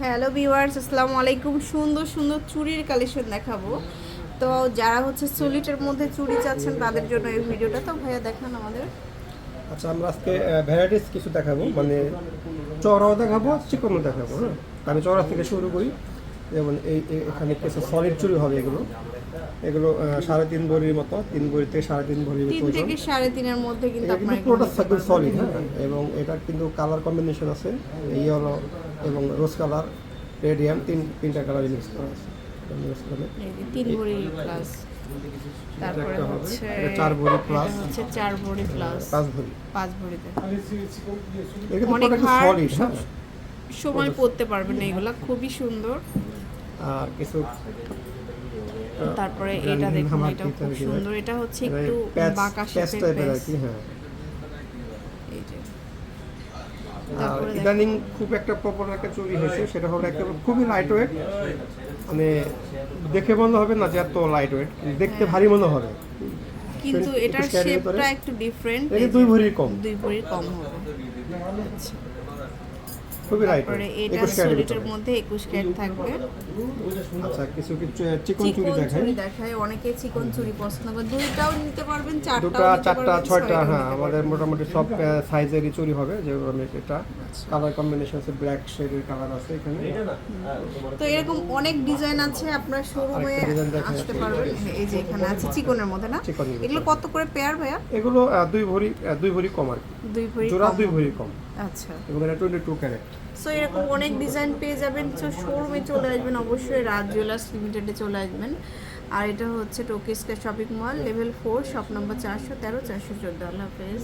Hello viewers আসসালামু আলাইকুম। সুন্দর সুন্দর চুড়ির কালেকশন দেখাবো। তো যারা হচ্ছে সলিটের মধ্যে চুড়ি চাচ্ছেন তাদের জন্য এই ভিডিওটা। তো ভাইয়া দেখান আমাদের। আচ্ছা আমরা আজকে ভ্যারাইটিস কিছু দেখাবো। মানে চড়াও দেখাবো চিকনও দেখাবো হ্যাঁ? আমি চড়া থেকে শুরু করি। যেমন এই এই- এখানে কিছু সলিড চুরি হবে এগুলো। এগুলো সাড়ে তিন ভরির মতো তিন ভরি থেকে সাড়ে তিন ভরির তিন থেকে সাড়ে তিনের মধ্যে কিন্তু পুরোটা সলিড হ্যাঁ? এবং এটা কিন্তু কালার কম্বিনেশন আছে ইয়েলো এবং রোজ কালার রেডিয়াম তিন তিনটা কালার মিক্স করা আছে। তিন প্লাস তারপরে হচ্ছে চার। এটা হচ্ছে চার প্লাস পাঁচ পাঁচ ভরিতে অনেক সলিড হ্যাঁ। সময় পড়তে পারবেন এগুলা খুবই সুন্দর। আর কিছু তারপরে এটা দেখুন এটাও খুব সুন্দর। এটা হচ্ছে এটা একটু বাঁকা শেপের প্যাচ কি হ্যাঁ। এই যে। আর ইদানিং খুব একটা পপুলার একটা চুরি হয়েছে সেটা হলো একটা খুবই লাইট ওয়েট মানে দেখে মনে হবে না যে এত লাইট ওয়েট দেখতে হ্যাঁ। ভারী মনে হবে। কিন্তু এটার শেপটা একটু ডিফারেন্ট এটা দুই ভরি কম। দুই ভরি কম হবে। আচ্ছা। তারপরে এটা একুশ ক্যারেটের সলিটের ভিতরে। মধ্যে একুশ ক্যারেট থাকবে। আচ্ছা কিছু কিছু চিকন চুরি চিকন দেখাই। চুড়ি দেখায় অনেকে চিকন চুড়ি পছন্দ করে। দুইটাও নিতে পারবেন চারটাও নিতে চারটা ছয়টা হ্যাঁ আমাদের মোটামুটি সব সাইজেরই চুরি হবে যেগুলো আমি এটা। কালার কম্বিনেশন আছে ব্ল্যাক শেডের কালার আছে এখানে। তো এরকম অনেক ডিজাইন আছে আপনার শোরুমে আসতে আছে। পারবেন। এই যে এখানে আছে চিকনের মধ্যে। না? এগুলো কত করে পেয়ার ভাইয়া? এগুলো দুই ভরি দুই ভরি কম আর কি। দুই ভরি জোড়া দুই ভরি কম। আচ্ছা। এবং এটা টোয়েন্টি টু ক্যারেট সো এরকম অনেক ডিজাইন পেয়ে যাবেন তো শোরুমে চলে আসবেন অবশ্যই রাজ জুয়েলার্স লিমিটেডে চলে আসবেন। আর এটা হচ্ছে টোকিস্কা shopping mall level four shop number চারশো তেরো চারশো চোদ্দ। আল্লাহ হাফেজ।